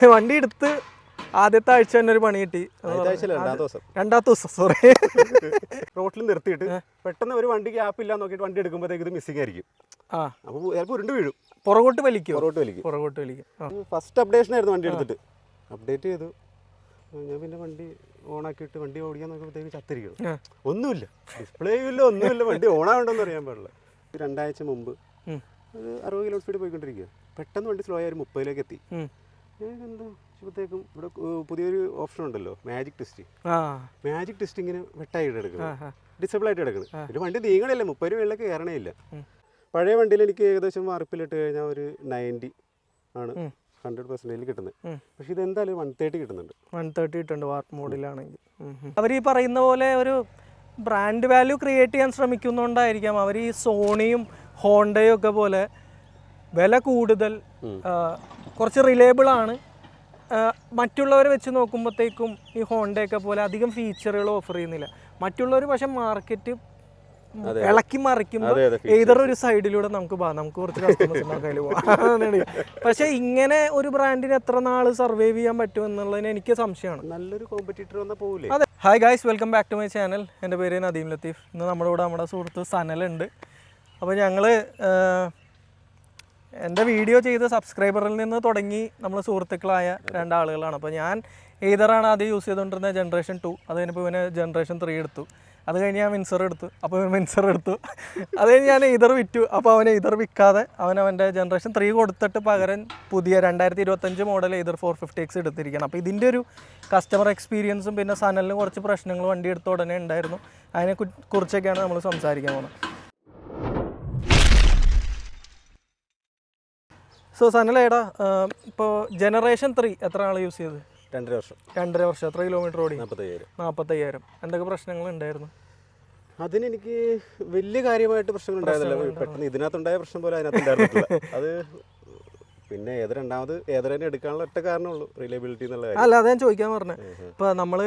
വണ്ടി എടുത്ത് ആദ്യത്തെ ആഴ്ച തന്നെ ഒരു പണി കിട്ടി. രണ്ടാമത്തെ ദിവസം. സോറി റോട്ടിൽ നിർത്തിയിട്ട് പെട്ടെന്ന് ഒരു വണ്ടി ഗ്യാപ്പ് ഇല്ല നോക്കിയിട്ട് വണ്ടി എടുക്കുമ്പോഴത്തേക്ക് ഇത് മിസ്സിംഗ് ആയിരിക്കും. ആ. അപ്പോൾ ചിലപ്പോൾ ഉരുണ്ട് വീഴും. പുറകോട്ട് വലിക്കും? പുറകോട്ട് വലിക്കും. പുറകോട്ട് വലിക്കും. ഫസ്റ്റ് അപ്ഡേഷൻ ആയിരുന്നു വണ്ടി എടുത്തിട്ട്. അപ്ഡേറ്റ് ചെയ്തു. ഞാൻ പിന്നെ വണ്ടി ഓൺ ആക്കിയിട്ട് വണ്ടി ഓടിക്കാൻ നോക്കുമ്പോഴത്തേക്ക് ചത്തിരിക്കണം. ഒന്നുമില്ല. ഡിസ്പ്ലേ ഇല്ല ഒന്നുമില്ല. വണ്ടി ഓൺ ആവണ്ടെന്ന് അറിയാൻ പാടില്ല. രണ്ടാഴ്ച മുമ്പ്. ഒരു അറുപത് കിലോ സ്പീഡ് പോയിക്കൊണ്ടിരിക്കുക പെട്ടെന്ന് വണ്ടി സ്ലോ ആയി ഒരു മുപ്പതിലേക്ക് എത്തി. എന്താ ഇപ്പോഴത്തേക്കും ഇവിടെ പുതിയൊരു ഓപ്ഷൻ ഉണ്ടല്ലോ മാജിക് ടെസ്റ്റ് മാജിക് ടെസ്റ്റ് ഇങ്ങനെ വെട്ടായിട്ട് എടുക്കുന്നത്. ഡിസബിൾ ആയിട്ട് എടുക്കുന്നത്. പിന്നെ വണ്ടി നീങ്ങണില്ല മുപ്പത് രൂപയിലേക്ക് കയറണേ ഇല്ല പഴയ വണ്ടിയിൽ എനിക്ക് ഏകദേശം മാർപ്പിലിട്ട് കഴിഞ്ഞാൽ ഒരു നയന്റി ആണ്. ഹൺഡ്രഡ് പെർസെന്റേജിൽ കിട്ടുന്നത്. പക്ഷെ പക്ഷേ ഇത് എന്തായാലും വൺ തേർട്ടി കിട്ടുന്നുണ്ട്. വൺ തേർട്ടി കിട്ടുന്നുണ്ട് വാർപ്പ് മോഡിലാണെങ്കിൽ അവർ ഈ പറയുന്ന പോലെ ഒരു ബ്രാൻഡ് വാല്യൂ ക്രിയേറ്റ് ചെയ്യാൻ ശ്രമിക്കുന്നുണ്ടായിരിക്കാം. അവർ ഈ സോണിയും ഹോണ്ടയും ഒക്കെ പോലെ വില കൂടുതൽ കുറച്ച് റിലയബിൾ ആണ്. മറ്റുള്ളവരെ വെച്ച് നോക്കുമ്പോഴത്തേക്കും ഈ ഹോണ്ടയൊക്കെ പോലെ അധികം ഫീച്ചറുകൾ ഓഫർ ചെയ്യുന്നില്ല. മറ്റുള്ളവർ പക്ഷെ മാർക്കറ്റ് ഇളക്കി മറിക്കുമ്പോൾ ഏതൊരു ഒരു സൈഡിലൂടെ നമുക്ക് നമുക്ക് കുറച്ച് പോകാം പക്ഷെ ഇങ്ങനെ ഒരു ബ്രാൻഡിന് എത്ര നാൾ സർവൈവ് ചെയ്യാൻ പറ്റും എന്നുള്ളതിന് എനിക്ക് സംശയമാണ്. നല്ലൊരു കോമ്പറ്റീറ്റർ വന്നാൽ പോകില്ലേ അതെ. Hi guys welcome back to my channel എന്റെ പേര് നദീം ലത്തീഫ്. ഇന്ന് നമ്മുടെ കൂടെ നമ്മുടെ സുഹൃത്ത് സനലുണ്ട്. അപ്പോൾ ഞങ്ങൾ എന്റെ വീഡിയോ ചെയ്ത് സബ്സ്ക്രൈബറിൽ നിന്ന് തുടങ്ങി നമ്മൾ സുഹൃത്തുക്കളായ രണ്ടാളുകളാണ്. അപ്പോൾ ഞാൻ ഏതറാണ് ആദ്യം യൂസ് ചെയ്തുകൊണ്ടിരുന്നത്? ജനറേഷൻ ടു അത് കഴിഞ്ഞപ്പോൾ ഇവനെ ജനറേഷൻ ത്രീ എടുത്തു. അത് കഴിഞ്ഞ് ഞാൻ മിൻസർ എടുത്തു. അപ്പോൾ മിൻസർ എടുത്തു. അത് കഴിഞ്ഞ് ഞാൻ ഇതർ വിറ്റു. അപ്പോൾ അവനെ ഇതർ വിൽക്കാതെ അവൻ അവന്റെ ജനറേഷൻ ത്രീ കൊടുത്തിട്ട് പകരം പുതിയ രണ്ടായിരത്തി ഇരുപത്തഞ്ച് model Ather four fifty X എടുത്തിരിക്കണം അപ്പോൾ ഇതിന്റെ ഒരു കസ്റ്റമർ എക്സ്പീരിയൻസും പിന്നെ സനലിന് കുറച്ച് പ്രശ്നങ്ങൾ വണ്ടി എടുത്ത ഉടനെ ഉണ്ടായിരുന്നു. അതിനെ കുറിച്ചൊക്കെയാണ് നമ്മൾ സംസാരിക്കാൻ പോകുന്നത്. സോ സനലേടാ ഇപ്പോൾ ജനറേഷൻ ത്രീ എത്ര ആൾ യൂസ് ചെയ്ത് രണ്ടര വർഷം. രണ്ടര വർഷം. എത്ര കിലോമീറ്റർ ഓടി? നാൽപ്പത്തയ്യായിരം നാൽപ്പത്തയ്യായിരം എന്തൊക്കെ പ്രശ്നങ്ങൾ ഉണ്ടായിരുന്നു? അതിനെനിക്ക് വലിയ കാര്യമായിട്ട് പ്രശ്നങ്ങൾ ഉണ്ടായിരുന്നില്ല. പെട്ടെന്ന് ഇതിനകത്തുണ്ടായ പ്രശ്നം പോലെ അതിനകത്തുണ്ടായിരുന്നില്ല അത് പിന്നെ ഏത് രണ്ടാമത് ഏതരനെ എടുക്കാനുള്ള ഒറ്റ കാരണമുള്ളൂ റിലയബിലിറ്റി എന്നുള്ള അല്ല അത് ഞാൻ ചോദിക്കാൻ പറഞ്ഞത് ഇപ്പോൾ നമ്മൾ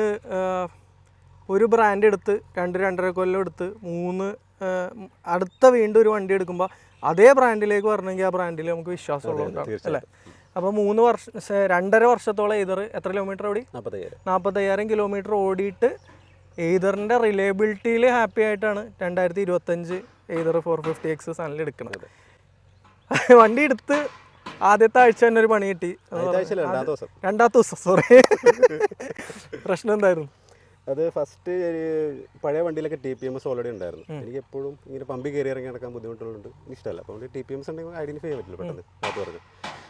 ഒരു ബ്രാൻഡ് എടുത്ത് രണ്ട് രണ്ടര കൊല്ലം എടുത്ത് മൂന്ന് അടുത്ത വീണ്ടും ഒരു വണ്ടി എടുക്കുമ്പോൾ അതേ ബ്രാൻഡിലേക്ക് വരണമെങ്കിൽ ആ ബ്രാൻഡിൽ നമുക്ക് വിശ്വാസമുള്ള അല്ലേ? അപ്പോൾ മൂന്ന് വർഷം രണ്ടര വർഷത്തോളം എയ്തർ എത്ര കിലോമീറ്റർ ഓടി? നാൽപ്പത്തയ്യായിരം കിലോമീറ്റർ ഓടിയിട്ട് എയ്തറിന്റെ റിലയബിലിറ്റിയിൽ ഹാപ്പി ആയിട്ടാണ് രണ്ടായിരത്തി ഇരുപത്തഞ്ച് എയ്തർ ഫോർ ഫിഫ്റ്റി എക്സ് സാനിൽ എടുക്കുന്നത് വണ്ടി എടുത്ത് ആദ്യത്തെ ആഴ്ച തന്നെ ഒരു പണി കിട്ടി. രണ്ടാമത്തെ ദിവസം. സോറി പ്രശ്നം എന്തായിരുന്നു? അത് ഫസ്റ്റ് പഴയ വണ്ടിയിലൊക്കെ T P M S already ഉണ്ടായിരുന്നു. എനിക്ക് എപ്പോഴും ഇങ്ങനെ പമ്പി കയറി ഇറങ്ങി നടക്കാൻ ബുദ്ധിമുട്ടുള്ളതുകൊണ്ട് ഇഷ്ടമല്ല. അപ്പോൾ ടി പി എം എസ് ഉണ്ടെങ്കിൽ ഐഡന്റിഫൈ ചെയ്യാൻ പറ്റില്ല പെട്ടെന്ന് അത് പറഞ്ഞു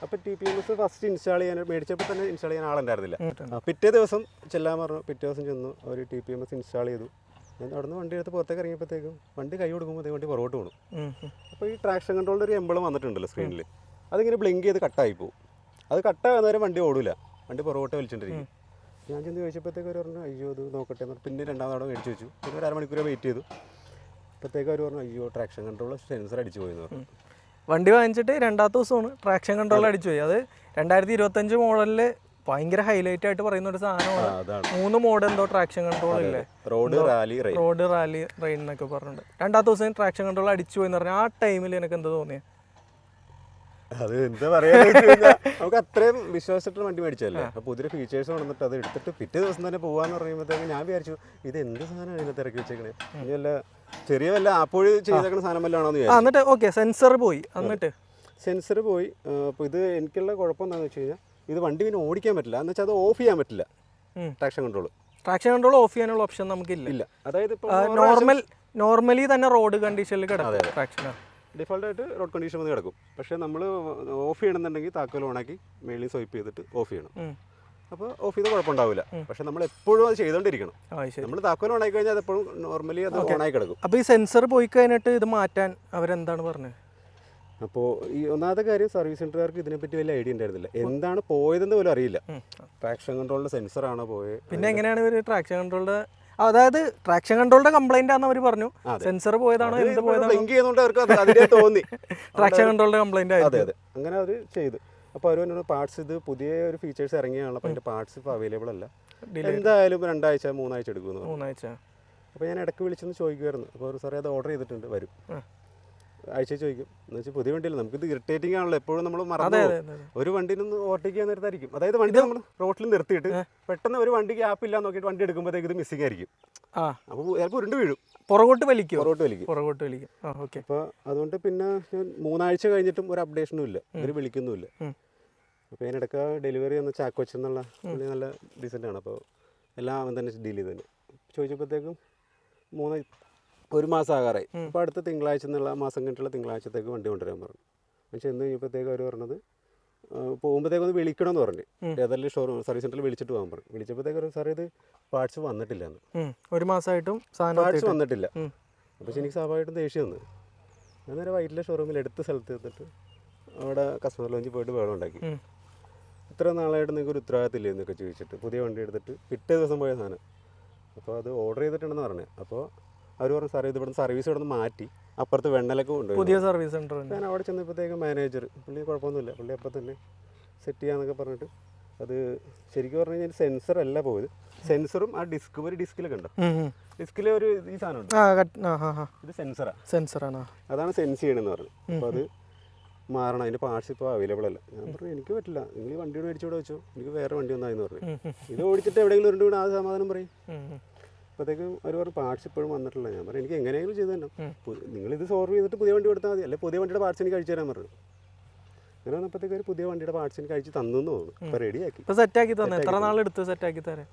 അപ്പോൾ T P M S first install ചെയ്യാൻ മേടിച്ചപ്പോൾ തന്നെ ഇൻസ്റ്റാൾ ചെയ്യാൻ ആളുണ്ടായിരുന്നില്ല. പിറ്റേ ദിവസം ചെല്ലാൻ പറഞ്ഞു. പിറ്റേ ദിവസം ചെന്നു. അവർ T P M S install ചെയ്തു. ഞാൻ അവിടെ നിന്ന് വണ്ടി എടുത്ത് പുറത്തേക്ക് ഇറങ്ങിയപ്പോഴത്തേക്കും വണ്ടി കൈ കൊടുക്കുമ്പോൾ വണ്ടി പുറകോട്ട് പോകണം. അപ്പോൾ ഈ ട്രാക്ഷൻ കൺട്രോളിന്റെ ഒരു എമ്പളം വന്നിട്ടുണ്ടല്ലോ സ്ക്രീനിൽ അതിങ്ങനെ ബ്ലിങ്ക് ചെയ്ത് കട്ടായി പോകും അത് കട്ടാകുന്നവരെ വണ്ടി ഓടില്ല വണ്ടി പുറകോട്ട് വലിച്ചോണ്ടിരിക്കും. ഞാൻ ചെന്ന് ചോദിച്ചപ്പോഴത്തേക്ക് അവർ പറഞ്ഞു അയ്യോ അത് നോക്കട്ടെ എന്ന്. പിന്നെ രണ്ടാമത് അവിടെ മേടിച്ച് വെച്ചു. പിന്നെ ഒരു അരമണിക്കൂർ വെയിറ്റ് ചെയ്തു. അപ്പോഴത്തേക്ക് അവർ പറഞ്ഞു അയ്യോ ട്രാക്ഷൻ കൺട്രോൾ സെൻസർ അടിച്ചു പോയി എന്ന് പറഞ്ഞു. വണ്ടി വാങ്ങിച്ചിട്ട് രണ്ടാമത്തെ ദിവസമാണ് ട്രാക്ഷൻ കൺട്രോൾ അടിച്ചു പോയി. അത് രണ്ടായിരത്തി ഇരുപത്തഞ്ച് മോഡലിൽ ഭയങ്കര ഹൈലൈറ്റ് ആയിട്ട് പറയുന്ന ഒരു സാധനമാണ്. മൂന്ന് മോഡ് എന്തോ ട്രാക്ഷൻ കൺട്രോൾ ഇല്ലേ? Road rally road rally rain എന്നൊക്കെ പറഞ്ഞിട്ടുണ്ട് രണ്ടാമത്തെ ദിവസം ട്രാക്ഷൻ കൺട്രോൾ അടിച്ചു പോയി എന്ന് പറഞ്ഞാൽ ആ ടൈമിൽ എനിക്ക് എന്താ തോന്നിയത് അത് എന്താ പറയാ നമുക്ക് അത്രയും വിശ്വാസിച്ചിട്ട് വണ്ടി മേടിച്ചല്ലേ അപ്പൊ പുതിയ ഫീച്ചേഴ്സ് കൊണ്ടിട്ട് അത് എടുത്തിട്ട് പിറ്റേ ദിവസം തന്നെ പോവാന്ന് പറയുമ്പോഴത്തേക്ക് ഞാൻ വിചാരിച്ചു ഇത് എന്ത് സാധനമാണ് ഇതിനകത്ത് ഇറക്കി വെച്ചേക്കണേ? ഇനി വല്ല ചെറിയ വല്ല ആപ്പോഴ് ചെയ്തേക്കണ സാധനം വല്ലതാണോ എന്നിട്ട് ഓക്കെ സെൻസർ പോയി എന്നിട്ട്? സെൻസർ പോയി. അപ്പോൾ ഇത് എനിക്കുള്ള കുഴപ്പം എന്താണെന്ന് വെച്ച് കഴിഞ്ഞാൽ ഇത് വണ്ടി പിന്നെ ഓടിക്കാൻ പറ്റില്ല. എന്ന് വെച്ചാൽ അത് ഓഫ് ചെയ്യാൻ പറ്റില്ല. Traction control traction control off ചെയ്യാനുള്ള ഓപ്ഷൻ നമുക്കില്ല. ഇല്ല. അതായത് നോർമൽ നോർമലി തന്നെ റോഡ് കണ്ടീഷനിൽ കിടക്കും ട്രാക്ഷൻ ഡിഫോൾട്ടായിട്ട് റോഡ് കണ്ടീഷൻ വന്ന് കിടക്കും. പക്ഷേ നമ്മൾ ഓഫ് ചെയ്യണമെന്നുണ്ടെങ്കിൽ താക്കോൽ ഓണാക്കി മേളിൽ സ്വൈപ്പ് ചെയ്തിട്ട് ഓഫ് ചെയ്യണം. അപ്പോൾ ഓഫ് ചെയ്ത് കുഴപ്പമുണ്ടാവില്ല. പക്ഷേ നമ്മൾ എപ്പോഴും അത് ചെയ്തുകൊണ്ടിരിക്കണം നമ്മൾ താക്കോൽ ഓണാക്കി കഴിഞ്ഞാൽ അത് എപ്പോഴും നോർമലി അത് ഓണായി കിടക്കും. അപ്പോൾ ഈ സെൻസർ പോയി കഴിഞ്ഞിട്ട് ഇത് മാറ്റാൻ അവരെന്താണ് പറഞ്ഞത് അപ്പോൾ ഈ ഒന്നാമത്തെ കാര്യം സർവീസ് സെന്ററുകാർക്ക് ഇതിനെപ്പറ്റി വലിയ ഐഡിയ ഉണ്ടായിരുന്നില്ല. എന്താണ് പോയതെന്ന് പോലും അറിയില്ല. ട്രാക്ഷൻ കൺട്രോളിന്റെ സെൻസറാണോ പോയത്. പിന്നെ എങ്ങനെയാണ് ഇവർ ട്രാക്ഷൻ കൺട്രോളിന്റെ അതായത് ട്രാക്ഷൻ കൺട്രോളിന്റെ കംപ്ലൈന്റ് ആണെന്ന് അവർ പറഞ്ഞു. സെൻസർ പോയതാണോ എന്ത് പോയതാണോ? ചെയ്യുന്നതുകൊണ്ട് അവർക്ക് അതിനെ തോന്നി. ട്രാക്ഷൻ കൺട്രോളിന്റെ കംപ്ലൈന്റ് അതെ അതെ. അങ്ങനെ അവർ ചെയ്തു. അപ്പോൾ അവർ പറഞ്ഞു പാർട്സ് ഇത് പുതിയ ഒരു ഫീച്ചേഴ്സ് ഇറങ്ങിയാണ് അപ്പൊ അതിന്റെ പാർട്സ് ഇപ്പോൾ അവൈലബിൾ അല്ല. എന്തായാലും രണ്ടാഴ്ച മൂന്നാഴ്ച എടുക്കുന്നു മൂന്നാഴ്ച. അപ്പോൾ ഞാൻ ഇടയ്ക്ക് വിളിച്ചൊന്ന് ചോദിക്കുമായിരുന്നു അപ്പോൾ സാറേ അത് ഓർഡർ ചെയ്തിട്ടുണ്ട് വരും. ആഴ്ച ചോദിക്കും. എന്ന് വെച്ചാൽ പുതിയ വണ്ടിയല്ല ഇത് ഇറിറ്റേറ്റിംഗ് ആണല്ലോ. എപ്പോഴും നമ്മൾ മറന്നു ഒരു വണ്ടി നിന്ന് ഓവർടേക്ക് നേരത്തായിരിക്കും അതായത് വണ്ടി നമ്മൾ റോട്ടിൽ നിർത്തിയിട്ട് പെട്ടെന്ന് ഒരു വണ്ടി ഗ്യാപ്പ് ഇല്ല നോക്കിയിട്ട് വണ്ടി എടുക്കുമ്പോഴത്തേക്ക് ഇത് മിസ്സിംഗ് ആയിരിക്കും. ആ. അപ്പോൾ ചിലപ്പോൾ ഉരുണ്ട് വീഴും. പുറകോട്ട് വലിക്കും? പുറകോട്ട് വലിക്കും. പുറകോട്ട് വലിക്കും. ഓക്കെ. അപ്പോൾ അതുകൊണ്ട് പിന്നെ ഞാൻ മൂന്നാഴ്ച കഴിഞ്ഞിട്ടും ഒരു അപ്ഡേഷനും ഇല്ല. ഇവർ വിളിക്കുന്നുമില്ല. അപ്പോൾ അതിനിടയ്ക്ക് ഡെലിവറി എന്ന ചാക്കോച്ച് എന്നുള്ള നല്ല ഡീസന്റ് ആണ്. അപ്പോൾ എല്ലാം അവൻ തന്നെ ഡീൽ ചെയ്തു തന്നെ. ചോദിച്ചപ്പോഴത്തേക്കും മൂന്ന് ഒരു മാസം ആകാറായി അപ്പോൾ അടുത്ത തിങ്കളാഴ്ച എന്നുള്ള മാസം കഴിഞ്ഞിട്ടുള്ള തിങ്കളാഴ്ചത്തേക്ക് വണ്ടി കൊണ്ടുവരാൻ പറഞ്ഞു. ഞാൻ ചെന്ന് കഴിഞ്ഞപ്പോഴത്തേക്ക് അവർ പറഞ്ഞത് പോകുമ്പോഴത്തേക്ക് ഒന്ന് വിളിക്കണമെന്ന് പറഞ്ഞു. ഏതെല്ലാം ഷോറൂം സർവീസ് സെന്ററിൽ വിളിച്ചിട്ട് പോകാൻ പറഞ്ഞു. വിളിച്ചപ്പോഴത്തേക്ക് സാറേ ഇത് പാർട്സ് വന്നിട്ടില്ല എന്ന് ഒരു മാസമായിട്ടും സാധനം പാർട്സ് വന്നിട്ടില്ല. പക്ഷെ അപ്പോൾ എനിക്ക് സ്വാഭാവികമായിട്ടും ദേഷ്യം വന്നു. ഞാൻ നേരെ വൈറ്റിലെ ഷോറൂമിൽ എടുത്ത സ്ഥലത്ത് എത്തിട്ട് അവിടെ കസ്റ്റമർ ലോഞ്ചിൽ പോയിട്ട് വേണം ഉണ്ടാക്കി. ഇത്ര നാളായിട്ട് നിങ്ങൾക്ക് ഒരു ഉത്തരവാദിത്തമില്ലേ എന്നൊക്കെ ചോദിച്ചിട്ട് പുതിയ വണ്ടി എടുത്തിട്ട് പിറ്റേ ദിവസം പോയ സാധനം. അപ്പോൾ അത് ഓർഡർ ചെയ്തിട്ടുണ്ടെന്ന് പറഞ്ഞു. അപ്പോൾ അവർ പറഞ്ഞു സാറേ ഇത് ഇവിടുന്ന് സർവീസ് ഇവിടെ നിന്ന് മാറ്റി. അപ്പുറത്ത് വെണ്ണലൊക്കെ കൊണ്ടുപോയി. പുതിയ സർവീസ് സെന്റർ ഞാൻ അവിടെ ചെന്നപ്പോഴത്തേക്കും മാനേജർ പുള്ളി കുഴപ്പമൊന്നുമില്ല. പുള്ളി അപ്പം തന്നെ സെറ്റ് ചെയ്യാന്നൊക്കെ പറഞ്ഞിട്ട് അത് ശരിക്കും പറഞ്ഞു കഴിഞ്ഞാൽ സെൻസർ അല്ല പോയത്. സെൻസറും ആ ഡിസ്ക് ഒരു ഡിസ്കിലൊക്കെ ഉണ്ട് ഉം. ഒരു ഈ ഹാ ഇത് സെൻസറാണ് സെൻസറാണ് അതാണ് സെൻസ് ചെയ്യണമെന്ന് പറഞ്ഞു അപ്പോൾ അത് മാറണം. അതിന്റെ പാർട്സ് ഇപ്പോൾ അവൈലബിൾ അല്ല. ഞാൻ പറഞ്ഞു എനിക്ക് പറ്റില്ല. നിങ്ങൾ വണ്ടി മേടിച്ചോടെ വെച്ചോ. എനിക്ക് വേറെ വണ്ടി ഒന്നായെന്ന് പറഞ്ഞു. ഇത് ഓടിച്ചിട്ട് എവിടെയെങ്കിലും ഒരു ആ സമാധാനം പറയും. അപ്പോഴത്തേക്കും അവർ പറഞ്ഞു പാർട്സ് ഇപ്പോഴും വന്നിട്ടില്ല. ഞാൻ പറഞ്ഞു എനിക്ക് എങ്ങനെയെങ്കിലും ചെയ്തു തന്നെ നിങ്ങൾ ഇത് സോൾവ് ചെയ്തിട്ട് പുതിയ വണ്ടി കൊടുത്താൽ മതി. അല്ലെ പുതിയ വണ്ടിയുടെ പാർട്സ് എനിക്ക് കഴിച്ചു തരാൻ പറഞ്ഞു. അങ്ങനെ വന്നപ്പോഴത്തേക്ക് ഒരു പുതിയ വണ്ടിയുടെ പാർട്സ് എനിക്ക് കഴിച്ച് തന്നെന്ന് തോന്നുന്നു. അപ്പോൾ റെഡിയാക്കി സെറ്റ് ആക്കി. തന്നെ. എത്ര നാളെടുത്ത് സെറ്റാക്കി തരാൻ?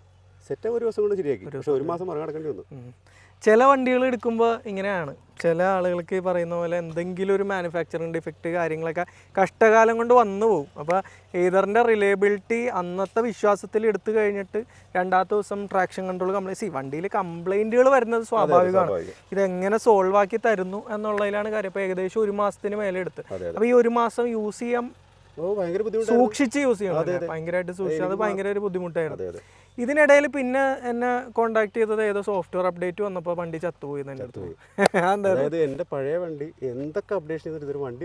സെറ്റ് ഒരു ദിവസം കൊണ്ട് ശരിയാക്കി. പക്ഷേ ഒരു മാസം മറികടക്കേണ്ടി കിടക്കേണ്ടി വന്നു. ചില വണ്ടികൾ എടുക്കുമ്പോൾ ഇങ്ങനെയാണ്. ചില ആളുകൾക്ക് ഈ പറയുന്ന പോലെ എന്തെങ്കിലും ഒരു മാനുഫാക്ചറിങ് ഡിഫക്റ്റ് കാര്യങ്ങളൊക്കെ കഷ്ടകാലം കൊണ്ട് വന്നു പോകും അപ്പോൾ ഏതറിന്റെ റിലയബിലിറ്റി അന്നത്തെ വിശ്വാസത്തിൽ എടുത്തു കഴിഞ്ഞിട്ട് രണ്ടാമത്തെ ദിവസം ട്രാക്ഷൻ കൺട്രോൾ കംപ്ലൈന്റ് സി വണ്ടിയിൽ കംപ്ലൈന്റുകൾ വരുന്നത് സ്വാഭാവികമാണ്. സ്വാഭാവികം. ഇതെങ്ങനെ സോൾവ് ആക്കി തരുന്നു എന്നുള്ളതിലാണ് കാര്യം. അപ്പോൾ ഏകദേശം ഒരു മാസത്തിന് മേലെ എടുത്ത്. അപ്പോൾ ഈ ഒരു മാസം യൂസ് ചെയ്യാൻ സൂക്ഷിച്ച് യൂസ് ചെയ്യണം ഭയങ്കരമായിട്ട് സൂക്ഷിച്ചു അത് ഭയങ്കര ഒരു ബുദ്ധിമുട്ടായിരുന്നു. ഇതിനിടയിൽ പിന്നെ എന്നെ കോണ്ടാക്ട് ചെയ്തത് ഏതോ സോഫ്റ്റ്വെയർ അപ്ഡേറ്റ് വന്നപ്പോൾ വണ്ടി ചത്തുപോയി അടുത്ത് അതായത് എന്റെ പഴയ വണ്ടി എന്തൊക്കെ അപ്ഡേഷൻ ചെയ്തിട്ട് ഇതൊരു വണ്ടി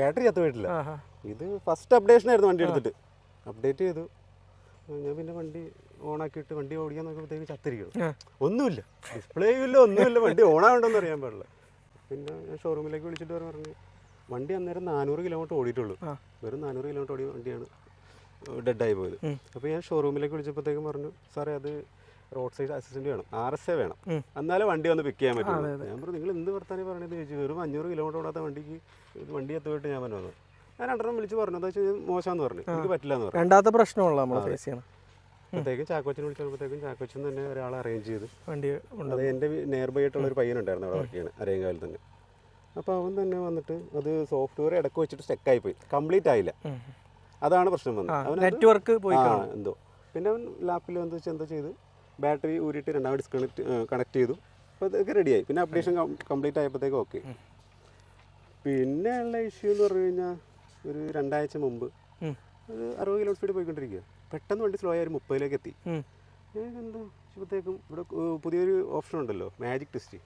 ബാറ്ററി ചത്തു പോയിട്ടില്ല ഇത് ഫസ്റ്റ് അപ്ഡേഷൻ ആയിരുന്നു വണ്ടി എടുത്തിട്ട്. അപ്ഡേറ്റ് ചെയ്തു. ഞാൻ പിന്നെ വണ്ടി ഓണാക്കിയിട്ട് വണ്ടി ഓടിക്കാൻ നോക്കുമ്പോഴത്തേക്ക് ചത്തിരിക്കണം. ഒന്നുമില്ല. ഡിസ്പ്ലേ ഇല്ല ഒന്നുമില്ല. വണ്ടി ഓണാകണ്ടെന്ന് അറിയാൻ പാടില്ല. പിന്നെ ഞാൻ ഷോറൂമിലേക്ക് വിളിച്ചിട്ട് വരാൻ പറഞ്ഞു വണ്ടി അന്നേരം നാനൂറ് കിലോമീറ്റർ ഓടിയിട്ടുള്ളൂ. വെറും നാനൂറ് കിലോമീറ്റർ ഓടിയ വണ്ടിയാണ് ഡെഡായി പോയത്. അപ്പോൾ ഞാൻ ഷോറൂമിലേക്ക് വിളിച്ചപ്പോഴത്തേക്കും പറഞ്ഞു സാറേ അത് റോഡ് സൈഡ് അസിസ്റ്റന്റ് വേണം ആർ എസ് എ വേണം. എന്നാലേ വണ്ടി വന്ന് പിക്ക് ചെയ്യാൻ പറ്റും ഞാൻ പറഞ്ഞു നിങ്ങൾ എന്ത് വർത്താനം പറയണത് ചോദിച്ചു വെറും അഞ്ഞൂറ് കിലോമീറ്റർ ഓടാത്ത വണ്ടിക്ക് ഇത് വണ്ടി എത്തുമായിട്ട് ഞാൻ പറഞ്ഞു ഞാൻ രണ്ടെണ്ണം വിളിച്ച് പറഞ്ഞു എന്താ വെച്ചാൽ മോശമാന്ന് പറഞ്ഞു എനിക്ക് പറ്റില്ല എന്ന് പറഞ്ഞു. രണ്ടാമത്തെ പ്രശ്നമുള്ള നമ്മൾ ഫേസ് ചെയ്യണം. അപ്പോഴത്തേക്കും ചാക്കോച്ചിനെ വിളിച്ചപ്പോഴത്തേക്കും ചാക്കോച്ചൻ തന്നെ ഒരാളെ അറേഞ്ച് ചെയ്ത് വണ്ടി അത് എന്റെ നിയർ ബൈ ആയിട്ടുള്ള ഒരു പയ്യനുണ്ടായിരുന്നു അവിടെ വർക്ക് ചെയ്യണം അരയങ്കാവിൽ തന്നെ. അപ്പോൾ അവൻ തന്നെ വന്നിട്ട് അത് സോഫ്റ്റ്വെയർ ഇടയ്ക്ക് വെച്ചിട്ട് സ്റ്റക്കായി പോയി. കംപ്ലീറ്റ് ആയില്ല. അതാണ് പ്രശ്നം വന്നത്. അവൻ നെറ്റ്വർക്ക് പോയി എന്തോ. പിന്നെ അവൻ ലാപ്പിൽ എന്താ വെച്ചാൽ എന്താ ചെയ്ത്? ബാറ്ററി ഊരിട്ട് രണ്ടാമത് ഡിസ്കണക്ട് കണക്ട് ചെയ്തു. അപ്പോൾ അതൊക്കെ റെഡിയായി പിന്നെ അപ്ഡേഷൻ കംപ്ലീറ്റ് ആയപ്പോഴത്തേക്കും ഓക്കെ പിന്നെ ഉള്ള ഇഷ്യൂ എന്ന് പറഞ്ഞു കഴിഞ്ഞാൽ ഒരു രണ്ടാഴ്ച മുമ്പ്. ഒരു അറുപത് കിലോമീറ്റർ സ്പീഡ് പോയിക്കൊണ്ടിരിക്കുക പെട്ടെന്ന് വണ്ടി സ്ലോ ആയി ഒരു മുപ്പതിലേക്ക് എത്തി. എന്തോ? ഇപ്പോഴത്തേക്കും ഇവിടെ പുതിയൊരു ഓപ്ഷൻ ഉണ്ടല്ലോ മാജിക് ടെസ്റ്റ്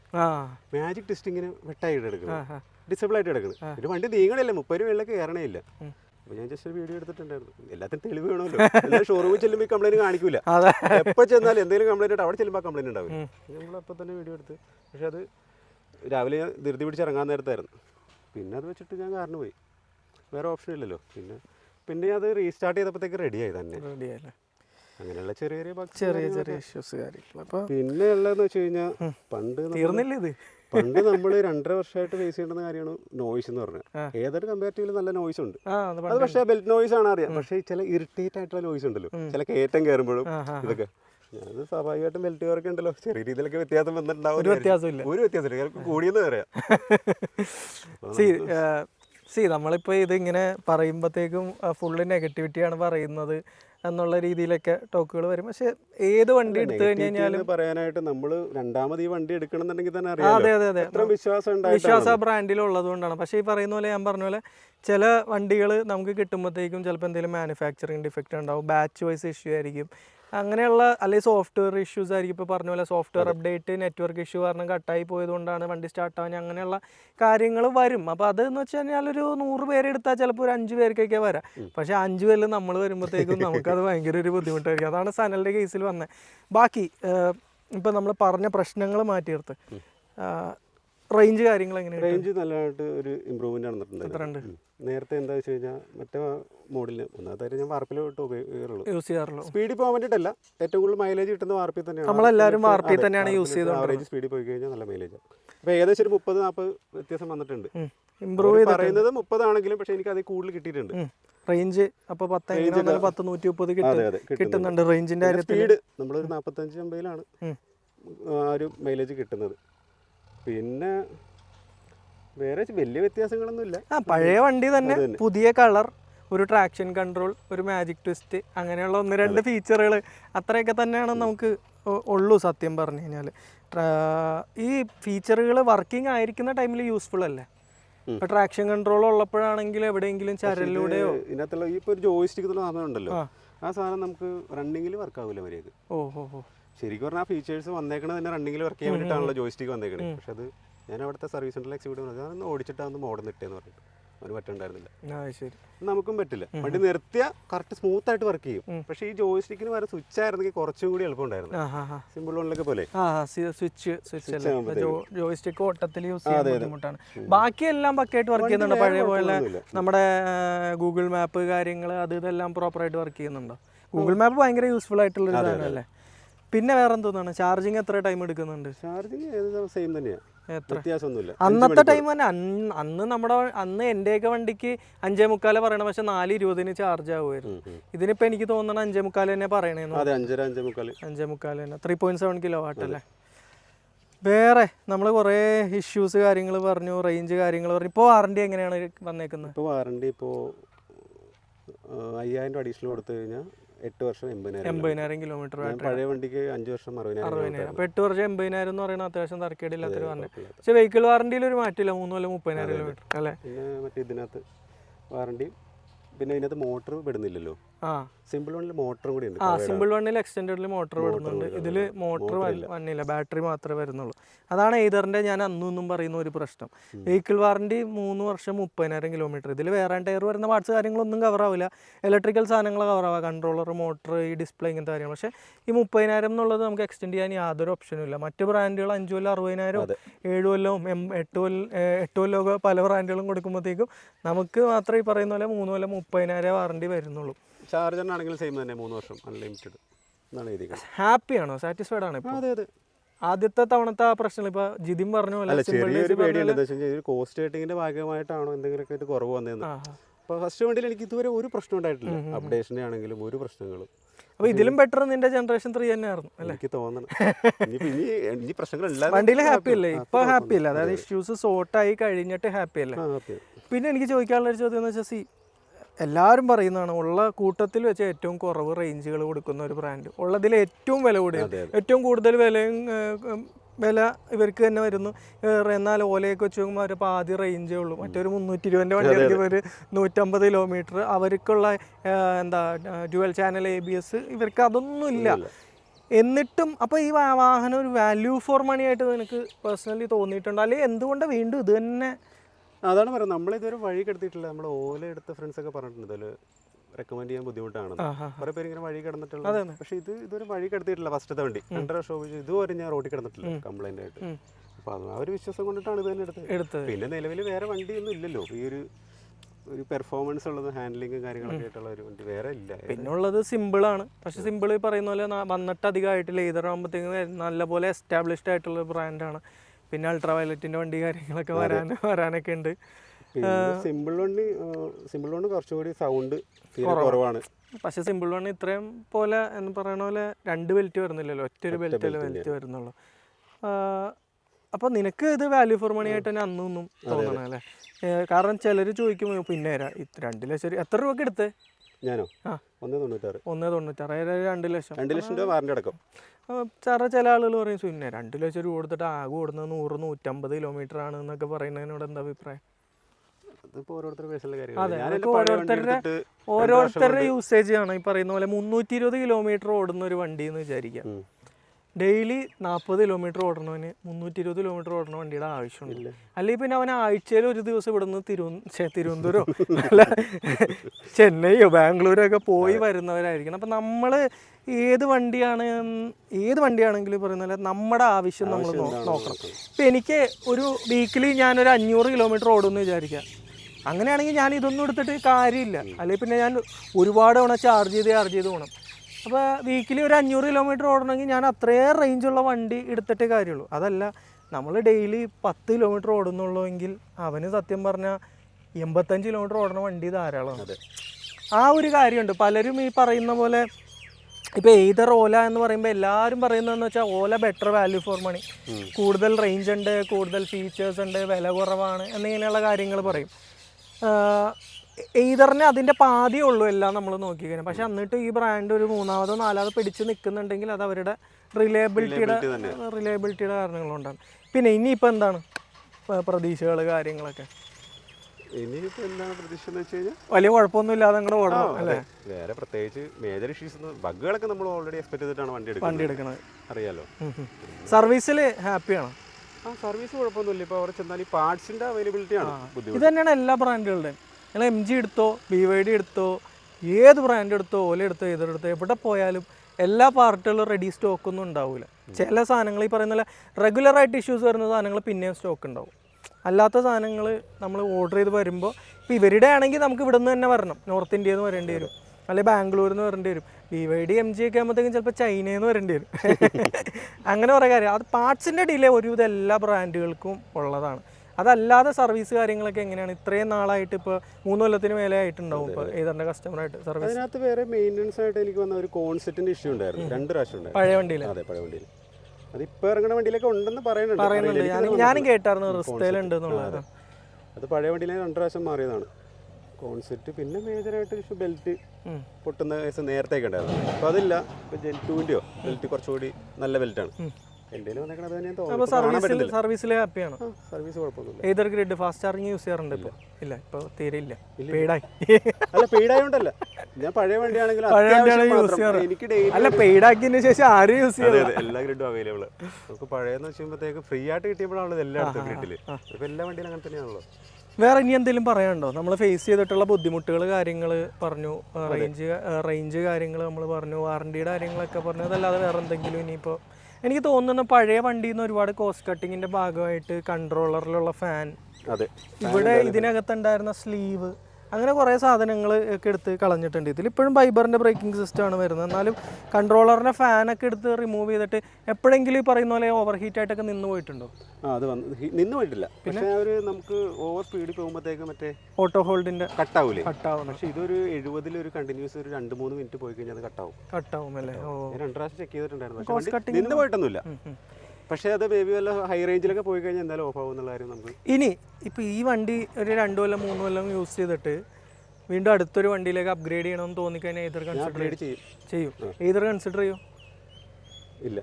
മാജിക് ടെസ്റ്റ് ഇങ്ങനെ വെട്ടായിട്ട് എടുക്കുന്നത്. ഡിസബിൾ ആയിട്ട് എടുക്കുന്നത്. ഒരു വണ്ടി നീങ്ങണില്ല മുപ്പത് രൂപയിലേക്ക് കയറണേ ഇല്ല. അപ്പോൾ ഞാൻ ജസ്റ്റ് ഒരു വീഡിയോ എടുത്തിട്ടുണ്ടായിരുന്നു. എല്ലാത്തിനും തെളിവ് വേണമല്ലോ. എല്ലാ ഷോറൂമിൽ ചെല്ലുമ്പോൾ ഈ കംപ്ലൈന്റ് കാണിക്കൂല. എപ്പോൾ ചെന്നാലും എന്തെങ്കിലും കംപ്ലൈന്റ് ഉണ്ട് അവിടെ ചെല്ലുമ്പോൾ കംപ്ലൈന്റ് നമ്മൾ അപ്പോൾ തന്നെ വീഡിയോ എടുത്ത്. പക്ഷെ അത് രാവിലെ ഞാൻ ധൃതി പിടിച്ച് ഇറങ്ങാൻ നേരത്തായിരുന്നു. പിന്നെ അത് വെച്ചിട്ട് ഞാൻ കാറിന് പോയി. വേറെ ഓപ്ഷൻ ഇല്ലല്ലോ. പിന്നെ പിന്നെ അത് റീസ്റ്റാർട്ട് ചെയ്തപ്പോഴത്തേക്ക് റെഡിയായി തന്നെ. റെഡി ആയല്ലേ അങ്ങനെയുള്ള ചെറിയ ചെറിയ ചെറിയ ചെറിയ ഇഷ്യൂസ് കാര്യങ്ങൾ അപ്പോൾ പിന്നെ ഉള്ളതെന്ന് വെച്ച് കഴിഞ്ഞാൽ പണ്ട് തീർന്നില്ല ഇത്. പണ്ട് നമ്മൾ രണ്ടര വർഷമായിട്ട് ഫേസ് ചെയ്യേണ്ട കാര്യമാണ് നോയ്സ് എന്ന് പറഞ്ഞത്. ഏതൊരു കമ്പാരിറ്റീവിലും നല്ല നോയ്സ് ഉണ്ട്. അത് അത് പക്ഷേ ബെൽറ്റ് നോയ്സ് ആണ് അറിയാം. പക്ഷേ ചില ഇറിറ്റേറ്റ് ആയിട്ടുള്ള നോയ്സ് ഉണ്ടല്ലോ. ചില കയറ്റം കയറുമ്പോഴും ഇതൊക്കെ. ഞാനത് സ്വാഭാവികമായിട്ടും ബെൽറ്റ് വർക്ക് ഉണ്ടല്ലോ. ചെറിയ രീതിയിലൊക്കെ വ്യത്യാസം വന്നിട്ടുണ്ടാവും. ഒരു വ്യത്യാസമില്ല. ഒരു വ്യത്യാസമില്ല. കൂടിയെന്ന് പറയാം. സി സി നമ്മളിപ്പോൾ ഇത് ഇങ്ങനെ പറയുമ്പോഴത്തേക്കും ഫുള്ള് നെഗറ്റിവിറ്റിയാണ് പറയുന്നത്. എന്നുള്ള രീതിയിലൊക്കെ ടോക്കുകൾ വരും. പക്ഷെ ഏത് വണ്ടി എടുത്തു കഴിഞ്ഞ് കഴിഞ്ഞാലും പറയാനായിട്ട് നമ്മൾ രണ്ടാമത് ഈ വണ്ടി എടുക്കണം എന്നുണ്ടെങ്കിൽ തന്നെ അറിയാം അതെ അതെ അതെ. വിശ്വാസ ബ്രാൻഡിലുള്ളത് കൊണ്ടാണ് പക്ഷേ ഈ പറയുന്ന പോലെ ഞാൻ പറഞ്ഞ പോലെ ചില വണ്ടികൾ നമുക്ക് കിട്ടുമ്പോഴത്തേക്കും ചിലപ്പോൾ എന്തെങ്കിലും മാനുഫാക്ചറിങ് ഡിഫക്റ്റ് ഉണ്ടാവും ബാച്ച് വൈസ് ഇഷ്യൂ ആയിരിക്കും. അങ്ങനെയുള്ള അല്ലെങ്കിൽ സോഫ്റ്റ്വെയർ ഇഷ്യൂസ് ആയിരിക്കും ഇപ്പോൾ പറഞ്ഞ പോലെ സോഫ്റ്റ്വെയർ അപ്ഡേറ്റ് നെറ്റ്വർക്ക് ഇഷ്യൂ കാരണം കട്ടായി പോയതുകൊണ്ടാണ് വണ്ടി സ്റ്റാർട്ട് ആവാൻ അങ്ങനെയുള്ള കാര്യങ്ങൾ വരും. അപ്പോൾ അതെന്ന് വെച്ച് കഴിഞ്ഞാൽ ഒരു നൂറ് പേരെടുത്താൽ ചിലപ്പോൾ ഒരു അഞ്ച് പേർക്കൊക്കെ വരാം. പക്ഷേ അഞ്ച് പേരിൽ നമ്മൾ വരുമ്പോഴത്തേക്കും നമുക്കത് ഭയങ്കര ഒരു ബുദ്ധിമുട്ടായിരിക്കും. അതാണ് സനലിന്റെ കേസിൽ വന്നത് ബാക്കി ഇപ്പം നമ്മൾ പറഞ്ഞ പ്രശ്നങ്ങൾ മാറ്റി നിർത്ത്. റേഞ്ച് കാര്യങ്ങൾ എങ്ങനെയാണ് റേഞ്ച് നല്ലതായിട്ട് ഒരു ഇമ്പ്രൂവ്മെന്റ് നടന്നിട്ടുണ്ട് നേരത്തെ എന്താ വെച്ച് കഴിഞ്ഞാൽ മറ്റേ മോഡലിന് ഒന്നാമതായിട്ട് ഞാൻ വാർപ്പിലോട്ട് ഉപയോഗിക്കാറുള്ളൂ. യൂസ് ചെയ്യാറുള്ളൂ. സ്പീഡിൽ പോകാൻ വേണ്ടിയിട്ടല്ല ഏറ്റവും കൂടുതൽ മൈലേജ് കിട്ടുന്ന വാർപ്പിൽ തന്നെയാണ്. നമ്മളെല്ലാവരും വാർപ്പിൽ തന്നെയാണ് യൂസ് ചെയ്ത് ആവറേജ് സ്പീഡിൽ പോയി കഴിഞ്ഞാൽ നല്ല മൈലേജ് അപ്പോൾ ഏകദേശം ഒരു മുപ്പത് നാൽപ്പത് വ്യത്യാസം വന്നിട്ടുണ്ട്. ഇമ്പ്രൂവ് പറയുന്നത് മുപ്പതാണെങ്കിലും പക്ഷേ എനിക്ക് അതിൽ കൂടുതൽ കിട്ടിയിട്ടുണ്ട്. റേഞ്ച് അപ്പോൾ പത്ത് എങ്ങനെ പത്ത് നൂറ്റി മുപ്പത് കിട്ടുന്നുണ്ട്. റേഞ്ചിന്റെ സ്പീഡ് നമ്മളൊരു നാപ്പത്തഞ്ച് അമ്പതിലാണ്. ആ ഒരു മൈലേജ് കിട്ടുന്നത്. പിന്നെ വേറെ വലിയ വ്യത്യാസങ്ങളൊന്നും ഇല്ല ആ പഴയ വണ്ടി തന്നെ പുതിയ കളർ ഒരു ട്രാക്ഷൻ കൺട്രോൾ ഒരു മാജിക് ട്വിസ്റ്റ് അങ്ങനെയുള്ള ഒന്ന് രണ്ട് ഫീച്ചറുകൾ അത്രയൊക്കെ തന്നെയാണ് നമുക്ക് ഉള്ളൂ സത്യം പറഞ്ഞു കഴിഞ്ഞാൽ ഈ ഫീച്ചറുകൾ വർക്കിംഗ് ആയിരിക്കുന്ന ടൈമിൽ യൂസ്ഫുൾ അല്ലേ? ഇപ്പൊ ട്രാക്ഷൻ കൺട്രോൾ ഉള്ളപ്പോഴാണെങ്കിൽ എവിടെയെങ്കിലും ചരലിലൂടെയോ. ഇതിനകത്തുള്ള ഈ ഒരു ജോയിസ്റ്റിക് ഉണ്ടല്ലോ ആ. സാധനം നമുക്ക് റണ്ണിങ്ങിൽ വർക്ക് ആവില്ല മര്യാദ ഓഹോ ഓ ഓ ശരിക്കും പറഞ്ഞാൽ ആ ഫീച്ചേഴ്സ് വന്നേക്കണത് തന്നെ റണ്ണിങ്ങിൽ വർക്ക് ചെയ്യാൻ വേണ്ടിയിട്ടാണല്ലോ ജോയിസ്റ്റിക് വന്നേക്കണത്. പക്ഷെ അത് ഞാൻ അവിടുത്തെ സർവീസ് സെന്ററിൽ എക്സിക്യൂട്ടീവ് പറഞ്ഞു അതൊന്ന് ഓടിച്ചിട്ടാന്ന് മോഡൽ ഇട്ടേന്ന് പറഞ്ഞിട്ട്. അവന് പറ്റുണ്ടായിരുന്നില്ല ശരി. നമുക്കും പറ്റില്ല. വണ്ടി നിർത്തിയ കറക്റ്റ് സ്മൂത്ത് ആയിട്ട് വർക്ക് ചെയ്യും. പക്ഷെ ഈ ജോയിസ്റ്റിക്കിന് വരെ സ്വിച്ച് ആയിരുന്നെങ്കിൽ കുറച്ചും കൂടി എളുപ്പമുണ്ടായിരുന്നു സിമ്പിൾ വണ്ണിലൊക്കെ പോലെ. Switch switch. ജോയിസ്റ്റിക്ക് ഓട്ടത്തിൽ യൂസ് ചെയ്യാൻ ബുദ്ധിമുട്ടാണ്. ബാക്കിയെല്ലാം പക്കായിട്ട് വർക്ക് ചെയ്യുന്നുണ്ട്? പഴയ പോലെ നമ്മുടെ ഗൂഗിൾ മാപ്പ് കാര്യങ്ങൾ അത് ഇതെല്ലാം പ്രോപ്പറായിട്ട് വർക്ക് ചെയ്യുന്നുണ്ടോ? ഗൂഗിൾ മാപ്പ് ഭയങ്കര യൂസ്ഫുൾ ആയിട്ടുള്ള ഒരു സാധനമല്ലേ? പിന്നെ വേറെ എന്തോന്നാണ് ചാർജിങ് എത്ര ടൈം എടുക്കുന്നുണ്ട്? ചാർജിങ് സെയിം തന്നെയാണ് വ്യത്യാസമൊന്നുമില്ല. അന്നത്തെ ടൈം തന്നെ അന്ന് നമ്മുടെ അന്ന് എന്റെയൊക്കെ വണ്ടിക്ക് അഞ്ചേ മുക്കാൽ പറയണ. പക്ഷെ നാല് ഇരുപതിന് ചാർജ് ആവുമായിരുന്നു. ഇതിനിപ്പോൾ എനിക്ക് തോന്നണം അഞ്ചേ മുക്കാൽ തന്നെ പറയണേന്ന് അതെ അഞ്ചര അഞ്ചേ മുക്കാൽ അഞ്ചേ മുക്കാൽ തന്നെ. Three point seven kilowatt അല്ലേ? വേറെ നമ്മൾ കുറേ ഇഷ്യൂസ് കാര്യങ്ങൾ പറഞ്ഞു റേഞ്ച് കാര്യങ്ങൾ പറഞ്ഞു. ഇപ്പോൾ വാറണ്ടി എങ്ങനെയാണ് വന്നേക്കുന്നത് ഇപ്പോൾ വാറണ്ടി ഇപ്പോൾ അയ്യായിരം രൂപ അഡീഷണൽ കൊടുത്തു കഴിഞ്ഞാൽ എട്ട് വർഷം എൺപതിനായിരം എൺപതിനായിരം കിലോമീറ്റർ. പഴയ വണ്ടിക്ക് അഞ്ച് വർഷം അറുപതിനായിരം അപ്പോൾ എട്ട് വർഷം എൺപതിനായിരം എന്ന് പറയുന്നത് അത്യാവശ്യം തർക്കേടില്ലാത്തൊരു പറഞ്ഞു പക്ഷെ വെഹിക്കിൾ വാറണ്ടിയിൽ ഒരു മാറ്റില്ല മൂന്ന് കൊല്ലം മുപ്പതിനായിരം കിലോമീറ്റർ അല്ലേ? പിന്നെ മറ്റേ ഇതിനകത്ത് വാറണ്ടി പിന്നെ ഇതിനകത്ത് മോട്ടർ വിടുന്നില്ലല്ലോ ആ സിമ്പിൾ വണ്ണിൽ മോട്ടറും കൂടി ഉണ്ട്. ആ സിമ്പിൾ വണ്ണിൽ എക്സ്റ്റൻഡഡിൽ മോട്ടർ വിടുന്നുണ്ട് ഇതിൽ മോട്ടർ വന്നില്ല. ബാറ്ററി മാത്രമേ വരുന്നുള്ളൂ. അതാണ് എയ്തറിന്റെ ഞാൻ അന്നൊന്നും പറയുന്ന ഒരു പ്രശ്നം. വെഹിക്കിൾ വാറണ്ടി മൂന്ന് വർഷം മുപ്പതിനായിരം കിലോമീറ്റർ ഇതിൽ വേറെ ടയർ വരുന്ന പാർട്സ് കാര്യങ്ങളൊന്നും കവർ ആവില്ല. ഇലക്ട്രിക്കൽ സാധനങ്ങൾ കവർ ആവുക കൺട്രോളർ മോട്ടർ ഈ ഡിസ്പ്ലേ ഇങ്ങനത്തെ കാര്യങ്ങൾ പക്ഷേ ഈ മുപ്പതിനായിരം എന്നുള്ളത് നമുക്ക് എക്സ്റ്റെൻഡ് ചെയ്യാൻ യാതൊരു ഓപ്ഷനും ഇല്ല. മറ്റ് ബ്രാൻഡുകൾ അഞ്ച് കൊല്ലം അറുപതിനായിരം. ഏഴ് കൊല്ലവും എം എട്ട് കൊല്ലം എട്ട് കൊല്ലമൊക്കെ പല ബ്രാൻഡുകളും കൊടുക്കുമ്പോഴത്തേക്കും നമുക്ക് മാത്രമേ ഈ പറയുന്ന പോലെ മൂന്ന് കൊല്ലം മുപ്പതിനായിരം വാറണ്ടി വരുന്നുള്ളൂ. ചാർജറിനാണെങ്കിലും സെയിം തന്നെ മൂന്ന് വർഷം അൺലിമിറ്റഡ് എന്നാണ് എഴുതി ഹാപ്പി ആണോ സാറ്റിസ്ഫൈഡ് ആണോ ഇപ്പോൾ അതെ അതെ. ആദ്യത്തെ തവണത്തെ ആ പ്രശ്നം ഇപ്പൊ ജിതിൻ പറഞ്ഞ പോലെ അല്ല simple ചെറിയൊരു days പേടിയുണ്ട്. പറഞ്ഞ എന്താ വെച്ചാൽ ഒരു കോസ്റ്റ് കട്ടിങ്ങിന്റെ ഭാഗമായിട്ടാണോ എന്തെങ്കിലുമൊക്കെ ആയിട്ട് കുറവ് വന്നതെന്ന്. ആ, ആ. അപ്പോൾ ഫസ്റ്റ് വണ്ടിയിൽ എനിക്ക് ഇതുവരെ ഒരു പ്രശ്നം ഉണ്ടായിട്ടില്ല. അപ്ഡേഷന്റെ ആണെങ്കിലും ഒരു പ്രശ്നങ്ങളും. അപ്പൊ ഇതിലും ബെറ്റർ നിന്റെ ജനറേഷൻ ത്രീ തന്നെയായിരുന്നു അല്ലേ? എനിക്ക് തോന്നണം. ഇനിയിപ്പോ ഇനി ഇനി പ്രശ്നങ്ങൾ വണ്ടിയിൽ ഹാപ്പി അല്ലേ? ഇപ്പൊ ഹാപ്പി അല്ലേ? അതായത് ഇഷ്യൂസ് സോർട്ടായി കഴിഞ്ഞിട്ട് ഹാപ്പി അല്ലേ? പിന്നെ എനിക്ക് ചോദിക്കാനുള്ള ഒരു ചോദ്യം എന്ന് വെച്ചാൽ സി എല്ലാവരും പറയുന്നതാണ് ഉള്ള കൂട്ടത്തിൽ വെച്ച് ഏറ്റവും കുറവ് റേഞ്ചുകൾ കൊടുക്കുന്ന ഒരു ബ്രാൻഡ് ഉള്ളതിൽ ഏറ്റവും വില കൂടിയ ഏറ്റവും കൂടുതൽ വിലയും വില ഇവർക്ക് തന്നെ വരുന്നു. എന്നാൽ ഓലയൊക്കെ വെച്ച് നോക്കുമ്പോൾ അവർ പാതി റേഞ്ചേ ഉള്ളൂ. മറ്റൊരു മുന്നൂറ്റി ഇരുപതിന്റെ വണ്ടി ഇവർ ഒരു നൂറ്റമ്പത് കിലോമീറ്റർ അവർക്കുള്ള എന്താ dual channel A B S ഇവർക്ക് അതൊന്നും ഇല്ല. എന്നിട്ടും അപ്പോൾ ഈ വാഹനം ഒരു വാല്യൂ ഫോർ മണി ആയിട്ട് നിനക്ക് പേഴ്സണലി തോന്നിയിട്ടുണ്ടോ? അല്ലെങ്കിൽ എന്തുകൊണ്ട് വീണ്ടും ഇത് തന്നെ അതാണ് പറയുന്നത് നമ്മളിതുവരെ വഴി കെടുത്തിട്ടില്ല. നമ്മൾ ഓല എടുത്ത ഫ്രണ്ട്സ് ഒക്കെ പറഞ്ഞിട്ടുണ്ട്. ഇതിൽ റെക്കമെൻഡ് ചെയ്യാൻ ബുദ്ധിമുട്ടാണ്. കുറെ പേര് ഇങ്ങനെ വഴി കിടന്നിട്ടുള്ള പക്ഷെ ഇത് ഇതൊരു വഴി കിടത്തിയിട്ടില്ല ഫസ്റ്റത്തെ വണ്ടി. രണ്ടര ഷോ ഇതുവരെ ഞാൻ റോഡിൽ കിടന്നിട്ടില്ല കംപ്ലൈന്റ് ആയിട്ട്. അപ്പൊ അത് ആ ഒരു വിശ്വാസം കൊണ്ടിട്ടാണ് ഇത് തന്നെ എടുത്തത്. പിന്നെ നിലവിൽ വേറെ വണ്ടി ഒന്നും ഇല്ലല്ലോ. ഈ ഒരു ഒരു പെർഫോമൻസ് ഉള്ളത് ഹാൻഡ്ലിങ്ങും കാര്യങ്ങളൊക്കെ ആയിട്ടുള്ള ഒരു വണ്ടി വേറെ ഇല്ല. പിന്നെ ഉള്ളത് സിമ്പിൾ ആണ്. പക്ഷെ സിമ്പിൾ പറയുന്ന പോലെ വന്നിട്ട് അധികമായിട്ടില്ല ഇതറാകുമ്പോഴത്തേക്കും നല്ലപോലെ എസ്റ്റാബ്ലിഷ്ഡ് ആയിട്ടുള്ള ബ്രാൻഡാണ് പിന്നെ അൾട്രാ വയലറ്റിന്റെ വണ്ടി കാര്യങ്ങളൊക്കെ വരാൻ വരാനൊക്കെ ഉണ്ട്. സിമ്പിൾ വണ്ടി സിമ്പിൾ വണ്ടി കുറച്ചുകൂടി സൗണ്ട് കുറവാണ്. പക്ഷെ സിമ്പിൾ വൺ ഇത്രയും പോലെ എന്ന് പറയണ പോലെ രണ്ട് ബെൽറ്റ് വരുന്നില്ലല്ലോ. ഒറ്റ ഒരു ബെൽറ്റ് വരുന്നുള്ളൂ. അപ്പൊ നിനക്ക് ഇത് വാല്യൂ ഫോർ മണി ആയിട്ട് തന്നെ അന്നൊന്നും തോന്നണം അല്ലേ കാരണം ചിലര് ചോദിക്കുമ്പോ പിന്നെ രണ്ട് ലക്ഷം എത്ര രൂപക്ക് എടുത്തേ? ഞാനോ. ഒന്ന് തൊണ്ണൂറ്റാറ്. ഒന്ന് തൊണ്ണൂറ്റാറ്. അതായത് രണ്ട് ലക്ഷം. രണ്ട് ലക്ഷം രൂപ വാറണ്ടി അടക്കം സാറേ ചില ആളുകൾ പറയും പിന്നെ രണ്ട് ലക്ഷം രൂപ കൊടുത്തിട്ട് ആകെ ഓടുന്നത് നൂറ് നൂറ്റമ്പത് കിലോമീറ്റർ ആണ് എന്നൊക്കെ പറയുന്നതിനോട് എന്താ അഭിപ്രായം? ഓരോരുത്തരുടെ യൂസേജ് ആണ്. ഈ പറയുന്ന പോലെ മുന്നൂറ്റി ഇരുപത് കിലോമീറ്റർ ഓടുന്ന ഒരു വണ്ടി എന്ന് വിചാരിക്കാം. ഡെയിലി നാൽപ്പത് കിലോമീറ്റർ ഓടണവന് മുന്നൂറ്റി ഇരുപത് കിലോമീറ്റർ ഓടണ വണ്ടിയുടെ ആവശ്യമുണ്ട്. അല്ലെങ്കിൽ പിന്നെ അവൻ ആഴ്ചയിൽ ഒരു ദിവസം ഇവിടെ നിന്ന് തിരു തിരുവനന്തപുരം അല്ല ചെന്നൈയോ ബാംഗ്ലൂരോ ഒക്കെ പോയി വരുന്നവരായിരിക്കണം. അപ്പം നമ്മൾ ഏത് വണ്ടിയാണ് ഏത് വണ്ടിയാണെങ്കിലും പറയുന്ന പോലെ നമ്മുടെ ആവശ്യം നമ്മൾ നോക്കണം. ഇപ്പം എനിക്ക് ഒരു വീക്കിലി ഞാനൊരു അഞ്ഞൂറ് കിലോമീറ്റർ ഓടുമെന്ന് വിചാരിക്കാം. അങ്ങനെയാണെങ്കിൽ ഞാൻ ഇതൊന്നും എടുത്തിട്ട് കാര്യമില്ല. അല്ലെങ്കിൽ പിന്നെ ഞാൻ ഒരുപാട് തവണ ചാർജ് ചെയ്ത് ചാർജ് ചെയ്ത് പോകണം അപ്പോൾ വീക്കിലി ഒരു അഞ്ഞൂറ് കിലോമീറ്റർ ഓടണമെങ്കിൽ ഞാൻ അത്രയും റേഞ്ചുള്ള വണ്ടി എടുത്തിട്ടേ കാര്യമുള്ളൂ. അതല്ല നമ്മൾ ഡെയിലി പത്ത് കിലോമീറ്റർ ഓടുന്നുള്ളൂ എങ്കിൽ അവന് സത്യം പറഞ്ഞാൽ എൺപത്തഞ്ച് കിലോമീറ്റർ ഓടണ വണ്ടി ധാരാളമാണ്. അതെ. ആ ഒരു കാര്യമുണ്ട്. പലരും ഈ പറയുന്ന പോലെ ഇപ്പോൾ ഏതർ ഓല എന്ന് പറയുമ്പോൾ എല്ലാവരും പറയുന്നതെന്ന് വെച്ചാൽ Ola better value for money കൂടുതൽ റേഞ്ച് ഉണ്ട് കൂടുതൽ ഫീച്ചേഴ്സ് ഉണ്ട് വില കുറവാണ് എന്നിങ്ങനെയുള്ള കാര്യങ്ങൾ പറയും. എയ്തറിന് അതിന്റെ പാതിയേ ഉള്ളൂ എല്ലാം നമ്മൾ നോക്കിക്കഴിഞ്ഞാൽ പക്ഷെ എന്നിട്ട് ഈ ബ്രാൻഡ് ഒരു മൂന്നാമതോ നാലാമതോ പിടിച്ച് നിൽക്കുന്നുണ്ടെങ്കിൽ അത് അവരുടെ റിലയബിലിറ്റിയുടെ റിലയബിലിറ്റിയുടെ കാരണങ്ങളുണ്ടാണ് പിന്നെ ഇനിയിപ്പോൾ എന്താണ്? പ്രതീക്ഷകൾ കാര്യങ്ങളൊക്കെ. ഇനിയിപ്പോൾ എന്താണ് പ്രതീക്ഷ എന്ന് വെച്ച് കഴിഞ്ഞാൽ വലിയ അങ്ങോട്ട് ഓടണം അതെ. വേറെ പ്രത്യേകിച്ച് മേജർ ഇഷ്യൂസ് ബഗ്ഗുകളൊക്കെ നമ്മൾ ഓൾറെഡി എക്സ്പെക്ട് ചെയ്തിട്ടാണ് വണ്ടി വണ്ടി എടുക്കണത് അറിയാലോ. സർവീസിൽ ഹാപ്പിയാണ് ആ സർവീസ് കുഴപ്പമൊന്നുമില്ല. ഇപ്പോൾ അവിടെ ചെന്നാൽ ഈ പാർട്സിന്റെ അവൈലബിലിറ്റി ആണ് ഇത് തന്നെയാണ് എല്ലാ ബ്രാൻഡുകളുടെയും നിങ്ങൾ എം ജി എടുത്തോ ബി വൈ ഡി എടുത്തോ ഏത് ബ്രാൻഡ് എടുത്തോ ഓല എടുത്തോ ഏതെടുത്തോ എവിടെ പോയാലും എല്ലാ പാർട്ടുകളും റെഡി സ്റ്റോക്കൊന്നും ഉണ്ടാവില്ല ചില സാധനങ്ങൾ ഈ പറയുന്ന റെഗുലറായിട്ട് ഇഷ്യൂസ് വരുന്ന സാധനങ്ങൾ പിന്നെയും സ്റ്റോക്ക് ഉണ്ടാവും. അല്ലാത്ത സാധനങ്ങൾ നമ്മൾ ഓർഡർ ചെയ്ത് വരുമ്പോൾ ഇപ്പോൾ ഇവരുടെ ആണെങ്കിൽ നമുക്ക് ഇവിടെ നിന്ന് തന്നെ വരണം. നോർത്ത് ഇന്ത്യയിൽ നിന്ന് വരേണ്ടി വരും. അല്ലെങ്കിൽ ബാംഗ്ലൂരിൽ നിന്ന് വരേണ്ടി വരും. B Y D M G ഒക്കെ ആകുമ്പോഴത്തേക്കും ചിലപ്പോൾ ചൈനയിൽ നിന്ന് വരേണ്ടി വരും. അങ്ങനെ കുറേ കാര്യം അത് പാർട്സിന്റെ ഡിലേ ഒരുവിധം എല്ലാ ബ്രാൻഡുകൾക്കും ഉള്ളതാണ്. അതല്ലാതെ സർവീസ് കാര്യങ്ങളൊക്കെ എങ്ങനെയാണ്? ഇത്രയും നാളായിട്ട് ഇപ്പോൾ മൂന്ന് കൊല്ലത്തിന് മേലെ ആയിട്ടുണ്ടാവും ഇപ്പോൾ ഏതാണ്ട് കസ്റ്റമറായിട്ട് സർവീസ് അതിനകത്ത് വേറെ മെയിന്റനൻസ് ആയിട്ട് എനിക്ക് വന്ന ഒരു കോൺസെപ്റ്റിന്റെ ഇഷ്യൂ ഉണ്ടായിരുന്നു. രണ്ട് പ്രാവശ്യം ഉണ്ടായിരുന്നു. പഴയ വണ്ടിയിൽ അതെ പഴയ വണ്ടിയിൽ അത് ഇപ്പോൾ ഇറങ്ങുന്ന വണ്ടിയിലൊക്കെ ഉണ്ടെന്ന് പറയുന്നുണ്ട്. പറയുന്നുണ്ട്. ഞാനും കേട്ടായിരുന്നു റിസ്റ്റേലുണ്ട് എന്നുള്ളത്. അത്. പഴയ വണ്ടിയിൽ രണ്ട് പ്രാവശ്യം മാറിയതാണ്. കോൺസെപ്റ്റ് പിന്നെ മേജറായിട്ട് ബെൽറ്റ് പൊട്ടുന്ന കേസ് നേരത്തേക്ക് ഉണ്ടായിരുന്നു. അപ്പോൾ അതില്ല. ഇപ്പൊ ജെൻ ടൂവിന്റെയോ ബെൽറ്റ് കുറച്ചുകൂടി നല്ല ബെൽറ്റാണ് അപ്പോൾ സർവീസിൽ സർവീസിൽ ഹാപ്പിയാണ്? സർവീസ് കുഴപ്പമൊന്നുമില്ല. Ather grid fast charging use ചെയ്യാറുണ്ട് ഇപ്പോൾ ഇല്ല ഇപ്പോൾ തീരെ ഇല്ല. പെയ്ഡായി അല്ല പെയ്ഡായോണ്ടല്ല ഞാൻ പഴയ വണ്ടിയാണെങ്കിൽ പഴയ വണ്ടിയാണ് മാത്രം. ചെയ്യാറ്. എനിക്ക് ഡെയിലി അല്ല പെയ്ഡാക്കിയതിന് ശേഷം ആരും യൂസ് അതെ അതെ എല്ലാ ഗ്രിഡും അവൈലബിൾ നമുക്ക് പഴയെന്ന് വെച്ചുമ്പോഴത്തേക്ക് ഫ്രീ ആയിട്ട് കിട്ടിയപ്പോഴാണ് എല്ലാം അടുത്ത ഗ്രിഡിൽ ഇപ്പൊ എല്ലാ വണ്ടിയിലും അങ്ങനെ തന്നെയാണല്ലോ. വേറെ ഇനി എന്തെങ്കിലും പറയാനുണ്ടോ? നമ്മൾ ഫേസ് ചെയ്തിട്ടുള്ള ബുദ്ധിമുട്ടുകൾ കാര്യങ്ങൾ പറഞ്ഞു റേഞ്ച് റേഞ്ച് കാര്യങ്ങൾ നമ്മൾ പറഞ്ഞു വാറണ്ടിയുടെ കാര്യങ്ങളൊക്കെ പറഞ്ഞു. അതല്ലാതെ വേറെ എന്തെങ്കിലും ഇനിയിപ്പോൾ എനിക്ക് തോന്നുന്നു പഴയ വണ്ടിയിൽ നിന്ന് ഒരുപാട് കോസ്റ്റ് കട്ടിങ്ങിന്റെ ഭാഗമായിട്ട് കൺട്രോളറിലുള്ള ഫാൻ അതെ. ഇവിടെ ഇതിനകത്തുണ്ടായിരുന്ന സ്ലീവ് അങ്ങനെ കുറേ സാധനങ്ങൾ ഒക്കെ എടുത്ത് കളഞ്ഞിട്ടുണ്ട്. ഇതിൽ ഇപ്പോഴും ഫൈബറിന്റെ ബ്രേക്കിംഗ് സിസ്റ്റം ആണ് വരുന്നത്. എന്നാലും കൺട്രോളറിന്റെ ഫാനൊക്കെ എടുത്ത് റിമൂവ് ചെയ്തിട്ട് എപ്പോഴെങ്കിലും ഈ പറയുന്ന പോലെ ഓവർ ഹീറ്റ് ആയിട്ടൊക്കെ നിന്ന് പോയിട്ടുണ്ടോ? ആ അത് വന്ന് നിന്ന് പോയിട്ടില്ല. പിന്നെ? അവർ നമുക്ക് ഓവർ സ്പീഡിൽ പോകുമ്പോഴത്തേക്ക് മറ്റേ ഓട്ടോ ഹോൾഡിന്റെ കട്ടാവൂലേ? കട്ടാവും പക്ഷേ ഇതൊരു എഴുപതിൽ ഒരു കണ്ടിന്യൂസ് ഒരു രണ്ട് മൂന്ന് മിനിറ്റ് പോയി കഴിഞ്ഞാൽ അത് കട്ടാവും. കട്ടാവും അല്ലേ ഓ രണ്ട് പ്രാവശ്യം ചെക്ക് ചെയ്തിട്ടുണ്ടായിരുന്നു. നിന്ന് പോയിട്ടൊന്നുമില്ല. പക്ഷേ അത് ബേബി വല്ല ഹൈ റേഞ്ചിലൊക്കെ പോയി കഴിഞ്ഞാൽ എന്തായാലും ഓഫ് ആവും എന്നുള്ള കാര്യം നമുക്ക് ഇനി ഇപ്പോൾ ഈ വണ്ടി ഒരു രണ്ട് കൊല്ലം മൂന്ന് കൊല്ലം യൂസ് ചെയ്തിട്ട് വീണ്ടും അടുത്തൊരു വണ്ടിയിലേക്ക് അപ്ഗ്രേഡ് ചെയ്യണമെന്ന് തോന്നിക്കഴിഞ്ഞാൽ ഏതൊരു കൺസിഡർ ചെയ്യും. ചെയ്യും. ഏതൊരു കൺസിഡർ ചെയ്യും? ഇല്ല.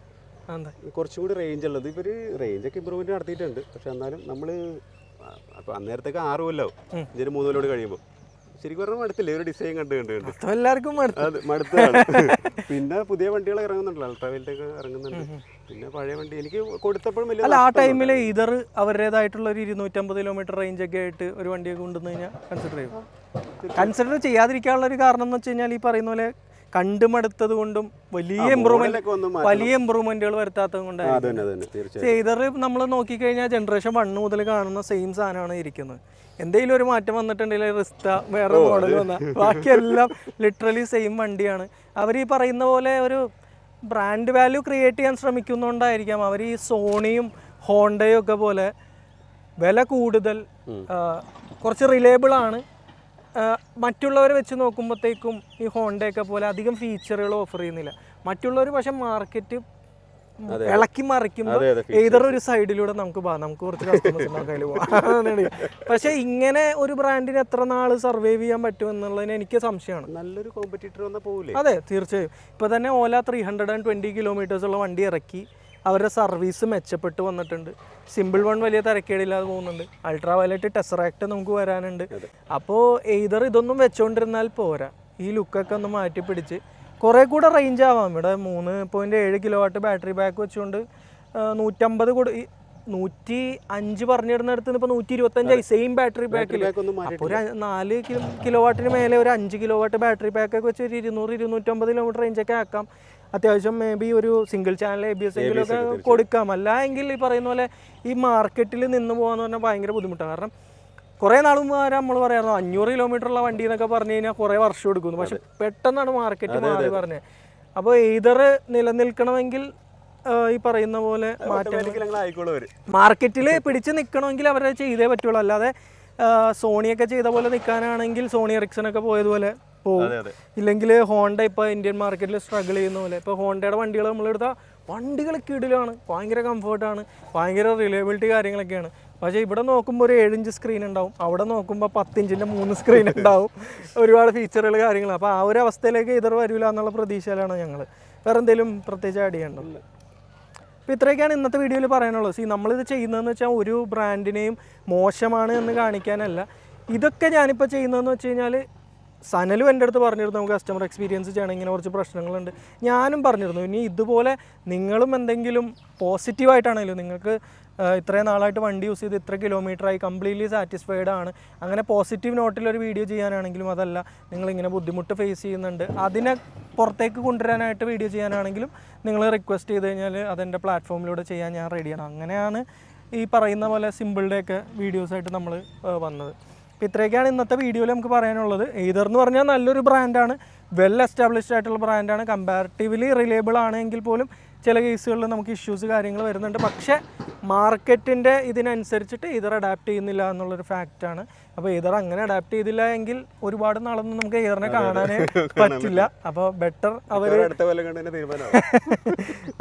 കുറച്ചും കൂടി റേഞ്ച് ഉള്ളത്. ഇവർ റേഞ്ചൊക്കെ ഇമ്പ്രൂവ്മെന്റ് നടത്തിയിട്ടുണ്ട്. പക്ഷെ എന്നാലും നമ്മൾ അപ്പോൾ അന്നേരത്തേക്ക് ആറ് കൊല്ലാവും. ഉം. ഇതൊരു മൂന്ന് കൊല്ലോട് കഴിയുമ്പോൾ ശരിക്കും പറഞ്ഞാൽ മടുത്തില്ലേ? ഒരു ഡിസൈൻ കണ്ട് കണ്ട് കണ്ട്. എല്ലാവർക്കും മടുത്തു. അത് മടുത്തതാണ്. പിന്നെ പുതിയ വണ്ടികൾ ഇറങ്ങുന്നുണ്ടല്ലോ അൾട്രാവേലൊക്കെ ഇറങ്ങുന്നുണ്ട്. പിന്നെ പഴയ വണ്ടി എനിക്ക് കൊടുത്തപ്പോഴും വലിയ അല്ല ആ ടൈമിൽ ഇതർ അവരുടേതായിട്ടുള്ള ഒരു ഇരുന്നൂറ്റമ്പത് കിലോമീറ്റർ റേഞ്ച് ഒക്കെ ആയിട്ട് ഒരു വണ്ടിയൊക്കെ കൊണ്ടുവന്നു കഴിഞ്ഞാൽ കൺസിഡർ ചെയ്യും. കൺസിഡർ ചെയ്യാതിരിക്കാനുള്ള ഒരു കാരണം എന്ന് വെച്ച് കഴിഞ്ഞാൽ ഈ പറയുന്ന പോലെ കണ്ടുമടുത്തത് കൊണ്ടും വലിയ ഇമ്പ്രൂവ്മെന്റ് വലിയ ഇമ്പ്രൂവ്മെന്റുകൾ വരുത്താത്തത് കൊണ്ടാണ് ചെയ്തർ നമ്മൾ നോക്കിക്കഴിഞ്ഞാൽ ജനറേഷൻ വൺ മുതൽ കാണുന്ന സെയിം സാധനമാണ് ഇരിക്കുന്നത്. എന്തെങ്കിലും ഒരു മാറ്റം വന്നിട്ടുണ്ടെങ്കിൽ റിസ്ത വേറെ മോഡൽ വന്ന. ബാക്കിയെല്ലാം ലിറ്ററലി സെയിം വണ്ടിയാണ്. അവർ ഈ പറയുന്ന പോലെ ഒരു ബ്രാൻഡ് വാല്യൂ ക്രിയേറ്റ് ചെയ്യാൻ ശ്രമിക്കുന്നതുകൊണ്ടായിരിക്കാം അവർ ഈ സോണിയും ഹോണ്ടയും ഒക്കെ പോലെ വില കൂടുതൽ കുറച്ച് റിലേബിൾ ആണ്. മറ്റുള്ളവരെ വെച്ച് നോക്കുമ്പോഴത്തേക്കും ഈ ഹോണ്ടയൊക്കെ പോലെ അധികം ഫീച്ചറുകൾ ഓഫർ ചെയ്യുന്നില്ല. മറ്റുള്ളവർ പക്ഷെ മാർക്കറ്റ് ഇളക്കി മറിക്കുമ്പോൾ ഏതൊരു ഒരു സൈഡിലൂടെ നമുക്ക് പോകാം നമുക്ക് കുറച്ച് കസ്റ്റമേഴ്സ് പോകാം പക്ഷെ ഇങ്ങനെ ഒരു ബ്രാൻഡിന് എത്ര നാൾ സർവൈവ് ചെയ്യാൻ പറ്റും എന്നുള്ളതിന് എനിക്ക് സംശയമാണ്. നല്ലൊരു കോമ്പറ്റീറ്റർ വന്നാൽ പോകില്ലേ അതെ തീർച്ചയായും. ഇപ്പൊ തന്നെ Ola three hundred and twenty kilometres ഉള്ള വണ്ടി ഇറക്കി. അവരുടെ സർവീസ് മെച്ചപ്പെട്ട് വന്നിട്ടുണ്ട്. സിമ്പിൾ വൺ വലിയ തിരക്കേടില്ലാതെ പോകുന്നുണ്ട്. അൾട്രാ വയലറ്റ് ടെസറാക്ട് നമുക്ക് വരാനുണ്ട്. അപ്പോൾ എയ്തർ ഇതൊന്നും വെച്ചുകൊണ്ടിരുന്നാൽ പോരാ. ഈ ലുക്കൊക്കെ ഒന്ന് മാറ്റി പിടിച്ച്. കുറേ കൂടെ റേഞ്ച് ആവാം. ഇവിടെ മൂന്ന് പോയിന്റ് ഏഴ് കിലോ വാട്ട് ബാറ്ററി ബാക്ക് വെച്ചുകൊണ്ട് നൂറ്റമ്പത് കൊടു നൂറ്റി അഞ്ച് പറഞ്ഞിടുന്നിടത്ത് ഇപ്പോൾ നൂറ്റി ഇരുപത്തഞ്ചായി സെയിം ബാറ്ററി ബാക്കിൽ ബാക്ക് അപ്പോൾ ഒരു നാല് കിലോ കിലോ വാട്ടിന് മേലെ ഒരു അഞ്ച് കിലോ വാട്ട് ബാറ്ററി പാക്കൊക്കെ വെച്ച് ഒരു ഇരുന്നൂറ് ഇരുന്നൂറ്റമ്പത് കിലോമീറ്റർ റേഞ്ചൊക്കെ ആക്കാം. അത്യാവശ്യം മേ ബി ഒരു single channel A B S എങ്കിലൊക്കെ കൊടുക്കാം. അല്ല എങ്കിൽ ഈ പറയുന്ന പോലെ ഈ മാർക്കറ്റിൽ നിന്ന് പോകാന്ന് പറഞ്ഞാൽ ഭയങ്കര ബുദ്ധിമുട്ടാണ്. കാരണം കുറേ നാൾ മുമ്പ് വരെ നമ്മൾ പറയാറുണ്ട് അഞ്ഞൂറ് കിലോമീറ്റർ ഉള്ള വണ്ടി എന്നൊക്കെ പറഞ്ഞു കഴിഞ്ഞാൽ കുറേ വർഷം എടുക്കുന്നു. പക്ഷെ പെട്ടെന്നാണ് മാർക്കറ്റ് മാറി പറഞ്ഞത് അപ്പോൾ ഏതർ നിലനിൽക്കണമെങ്കിൽ ഈ പറയുന്ന പോലെ മാറ്റം മാർക്കറ്റിൽ പിടിച്ച് നിൽക്കണമെങ്കിൽ അവരെ ചെയ്തേ പറ്റുള്ളൂ. അല്ലാതെ സോണിയൊക്കെ ചെയ്ത പോലെ നിൽക്കാനാണെങ്കിൽ സോണി എറിക്സൺ ഒക്കെ പോയതുപോലെ പോകും ഇല്ലെങ്കിൽ ഹോണ്ട ഇപ്പോൾ ഇന്ത്യൻ മാർക്കറ്റിൽ സ്ട്രഗിൾ ചെയ്യുന്ന പോലെ. ഇപ്പോൾ ഹോണ്ടയുടെ വണ്ടികൾ നമ്മളെടുത്താൽ വണ്ടികൾ കിടിലാണ് ഭയങ്കര കംഫർട്ടാണ് ഭയങ്കര റിലയബിലിറ്റി കാര്യങ്ങളൊക്കെയാണ്. പക്ഷേ ഇവിടെ നോക്കുമ്പോൾ ഒരു ഏഴിഞ്ച് സ്ക്രീൻ ഉണ്ടാവും. അവിടെ നോക്കുമ്പോൾ പത്തിഞ്ചിന്റെ മൂന്ന് സ്ക്രീൻ ഉണ്ടാവും. ഒരുപാട് ഫീച്ചറുകൾ കാര്യങ്ങൾ അപ്പോൾ ആ ഒരു അവസ്ഥയിലേക്ക് ഇതർ വരില്ല എന്നുള്ള പ്രതീക്ഷയിലാണ് ഞങ്ങൾ വേറെ എന്തെങ്കിലും പ്രത്യേകിച്ച് ആഡ് ചെയ്യണ്ടോ? അപ്പോൾ ഇത്രയൊക്കെയാണ് ഇന്നത്തെ വീഡിയോയിൽ പറയാനുള്ളത്. സി നമ്മളിത് ചെയ്യുന്നതെന്ന് വെച്ചാൽ ഒരു ബ്രാൻഡിനെയും മോശമാണ് എന്ന് കാണിക്കാനല്ല. ഇതൊക്കെ ഞാനിപ്പോൾ ചെയ്യുന്നതെന്ന് വെച്ച് കഴിഞ്ഞാൽ സനലും എന്റെ അടുത്ത് പറഞ്ഞിരുന്നു നമുക്ക് കസ്റ്റമർ എക്സ്പീരിയൻസ് ചെയ്യണം ഇങ്ങനെ കുറച്ച് പ്രശ്നങ്ങളുണ്ട്. ഞാനും പറഞ്ഞിരുന്നു ഇനി ഇതുപോലെ നിങ്ങളും എന്തെങ്കിലും പോസിറ്റീവായിട്ടാണെങ്കിലും നിങ്ങൾക്ക് ഇത്രയും നാളായിട്ട് വണ്ടി യൂസ് ചെയ്ത് ഇത്ര കിലോമീറ്റർ ആയി കംപ്ലീറ്റ്ലി സാറ്റിസ്ഫൈഡ് ആണ്. അങ്ങനെ പോസിറ്റീവ് നോട്ടിലൊരു വീഡിയോ ചെയ്യാനാണെങ്കിലും അതല്ല നിങ്ങളിങ്ങനെ ബുദ്ധിമുട്ട് ഫേസ് ചെയ്യുന്നുണ്ട്. അതിനെ പുറത്തേക്ക് കൊണ്ടുവരാനായിട്ട് വീഡിയോ ചെയ്യാനാണെങ്കിലും നിങ്ങൾ റിക്വസ്റ്റ് ചെയ്ത് കഴിഞ്ഞാൽ അതെന്റെ പ്ലാറ്റ്ഫോമിലൂടെ ചെയ്യാൻ ഞാൻ റെഡിയാണ് അങ്ങനെയാണ് ഈ പറയുന്ന പോലെ സിമ്പിളുടെയൊക്കെ വീഡിയോസായിട്ട് നമ്മൾ വന്നത്. അപ്പോൾ ഇത്രയൊക്കെയാണ് ഇന്നത്തെ വീഡിയോയിൽ നമുക്ക് പറയാനുള്ളത്. എയ്തർ എന്ന് പറഞ്ഞാൽ നല്ലൊരു ബ്രാൻഡാണ് വെൽ എസ്റ്റാബ്ലിഷ്ഡ് ആയിട്ടുള്ള ബ്രാൻഡാണ് കമ്പാരിറ്റീവ്ലി റിലേബിൾ ആണെങ്കിൽ പോലും ചില കേസുകളിൽ നമുക്ക് ഇഷ്യൂസ് കാര്യങ്ങൾ വരുന്നുണ്ട്. പക്ഷേ മാർക്കറ്റിന്റെ ഇതിനനുസരിച്ചിട്ട് ഇതർ അഡാപ്റ്റ് ചെയ്യുന്നില്ല എന്നുള്ളൊരു ഫാക്റ്റാണ് അപ്പോൾ ഇതർ അങ്ങനെ അഡാപ്റ്റ് ചെയ്തില്ല എങ്കിൽ ഒരുപാട് നാളൊന്നും നമുക്ക് എയറിനെ കാണാനേ പറ്റില്ല. അപ്പോൾ ബെറ്റർ അവർ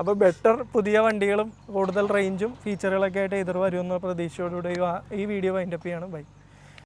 അപ്പോൾ ബെറ്റർ പുതിയ വണ്ടികളും കൂടുതൽ റേഞ്ചും ഫീച്ചറുകളൊക്കെ ആയിട്ട് എതിർ വരുമെന്ന പ്രതീക്ഷയോടുകൂടി ഈ വീഡിയോ വൈൻഡപ്പ് ചെയ്യാണ്. ബൈ